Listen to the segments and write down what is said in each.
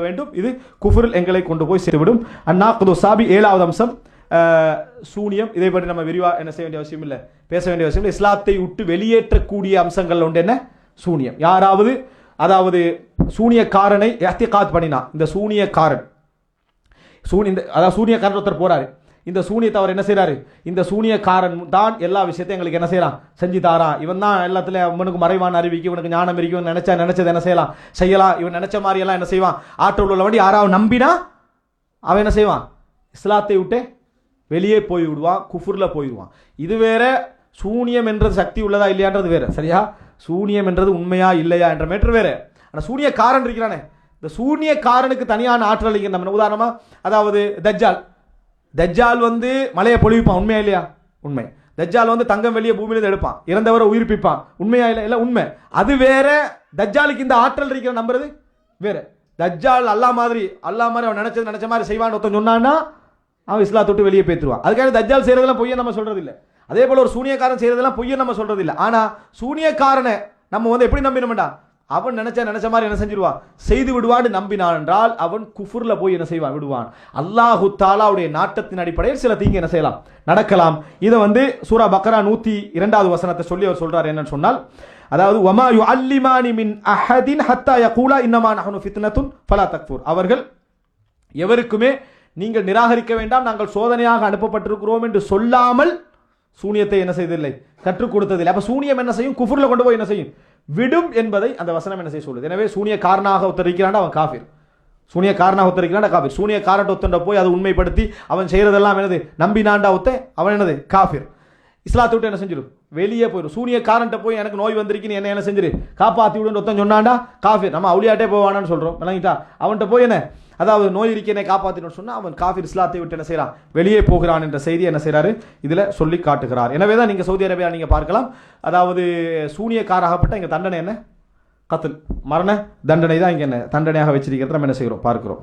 வேண்டும். இது குஃபுரில் எங்களை கொண்டு போய் சேர்த்துவிடும். குதோ சாபி ஏழாவது அம்சம். சூனியம். இதை பற்றி நம்ம விரிவாக என்ன செய்ய வேண்டிய அவசியம் இல்லை. பேச வேண்டிய அவசியம் இல்லை. இஸ்லாத்தை விட்டு வெளியேற்றக்கூடிய அம்சங்கள் உண்டு என்ன? சூனியம். யாராவது அதாவது சூனியக்காரனை எத்திகாத் பண்ணினா. இந்த சூனியக்காரன். சூனி இந்த அதாவது சூனியக்காரன் ஒருத்தர் போறாரு. இந்த சூனியத்தை அவர் என்ன செய்கிறாரு இந்த சூனியக்காரன் தான் எல்லா விஷயத்தையும் எங்களுக்கு என்ன செய்யலாம்? செஞ்சு தாரான் இவன் தான் எல்லாத்துலேயும் இவனுக்கு மறைவான அறிவிக்கு இவனுக்கு ஞானம் இருக்கும் நினச்சா நினைச்சா என்ன செய்யலாம்? செய்யலாம். இவன் நினைச்ச மாதிரி எல்லாம் என்ன செய்வான்? ஆற்றல் உள்ள வண்டி யாராவது நம்பினா அவன் என்ன செய்வான்? இஸ்லாத்தை விட்டு வெளியே போய் விடுவான் குஃபுரில் போயிடுவான் இது வேற சூனியம் என்றது சக்தி உள்ளதா இல்லையான்றது வேற. சரியா? சூனியம் என்றது உண்மையா இல்லையா என்ற மேட்ரு வேற. ஆனால் சூனியக்காரன் இருக்கிறானே. இந்த சூனியக்காரனுக்கு தனியான ஆற்றல் இங்கே நம்ம. உதாரணமாக அதாவது தஜ்ஜால். தஜ்ஜால் வந்து மலையை பொழிவிப்பான் உண்மையா இல்லையா? உண்மை. தஜ்ஜால் வந்து தங்கம் வெளியே பூமியிலேருந்து எடுப்பான். இறந்தவரை உயிர்ப்பிப்பான். உண்மையா இல்லை இல்லை உண்மை. அது வேற தஜ்ஜாலுக்கு இந்த ஆற்றல் இருக்கிற நம்புறது? வேற. தஜ்ஜால் அல்லா மாதிரி அல்லா மாதிரி அவன் நினைச்சது நினைச்ச மாதிரி செய்வான்னு ஒருத்தன் சொன்னான்னா அவன் இஸ்லா தொட்டு வெளியே பேத்துருவான் அதுக்காக தஜ்ஜால் செய்யறதெல்லாம் பொய்யை நம்ம சொல்றது அதே போல ஒரு சூனியக்காரன் செய்யறதெல்லாம் பொய்யை நம்ம சொல்றது இல்லை ஆனா சூனியக்காரனை நம்ம வந்து எப்படி நம்பினோம்டா? அவன் நினைச்ச நினைச்ச மாதிரி என்ன செஞ்சிருவான்? செய்து விடுவான்னு நம்பினான் என்றால் அவன் குஃபுர்ல போய் என்ன செய்வான்? விடுவான். அல்லாஹு தாலாவுடைய நாட்டத்தின் அடிப்படையில் சில தீங்கு என்ன செய்யலாம்? நடக்கலாம். இதை வந்து சூரா பக்ரா நூத்தி இரண்டாவது வசனத்தை சொல்லி அவர் சொல்கிறார் என்னன்னு சொன்னால் அதாவது ஒமா யு அல்லிமானி மின் அஹதின் ஹத்தா யகூலா இன்னமா நஹனு ஃபித்னத்துன் ஃபலா தக்ஃபூர். அவர்கள் எவருக்குமே நீங்கள் நிராகரிக்க வேண்டாம் நாங்கள் சோதனையாக அனுப்பப்பட்டிருக்கிறோம் என்று சொல்லாமல் சூனியத்தை என்ன செய்ததில்லை? கற்றுக் கொடுத்ததில்லை. அப்போ சூனியம் என்ன செய்யும்? குஃபுரில் கொண்டு போய் என்ன செய்யும்? விடும் என்பதை அந்த வசனம் என்ன செய்ய சொல்லுது. எனவே சூனிய காரணாக ஒத்தரிக்கிறான் அவன் காஃபிர். சூனிய காரணாக ஒத்தரிக்கிறான் காஃபிர். சூனிய காரட்ட ஒத்தண்ட போய் அதை உண்மைப்படுத்தி அவன் செய்கிறதெல்லாம் என்னது? நம்பினாண்டா ஒத்த அவன் என்னது? காஃபிர். இஸ்லாத்தை விட்டு என்ன செஞ்சிடும் வெளியே போயிடும் சூனியக்காரன்ட்ட போய் எனக்கு நோய் வந்திருக்குன்னு என்ன என்ன செஞ்சிரு? காப்பாற்றி விடுன்னு ஒருத்தன் சொன்னாண்டா காஃபீர். நம்ம அவளியாட்டே போவானான்னு சொல்கிறோம் விளங்கிட்டா? அவன்கிட்ட போய் என்ன? அதாவது நோய் இருக்கேனே காப்பாத்தினு சொன்னால் அவன் காஃபீர் இஸ்லாத்தை விட்டு என்ன செய்கிறான் வெளியே போகிறான் என்ற செய்தி என்ன செய்கிறாரு இதில் சொல்லி காட்டுகிறார். எனவே தான் நீங்கள் சவுதி அரேபியா நீங்கள் பார்க்கலாம். அதாவது சூனியக்காராகப்பட்ட இங்கே தண்டனை என்ன? கத்தல். மரண தண்டனை தான் இங்கே என்ன? தண்டனையாக வச்சிருக்கிறத நம்ம என்ன செய்கிறோம்? பார்க்கிறோம்.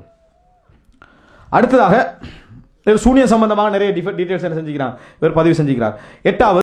அடுத்ததாக இவர் சூனிய சம்பந்தமாக நிறைய டீட்டெயில்ஸ் என்ன செஞ்சுக்கிறான்? இவர் பதிவு செஞ்சுக்கிறார். எட்டாவது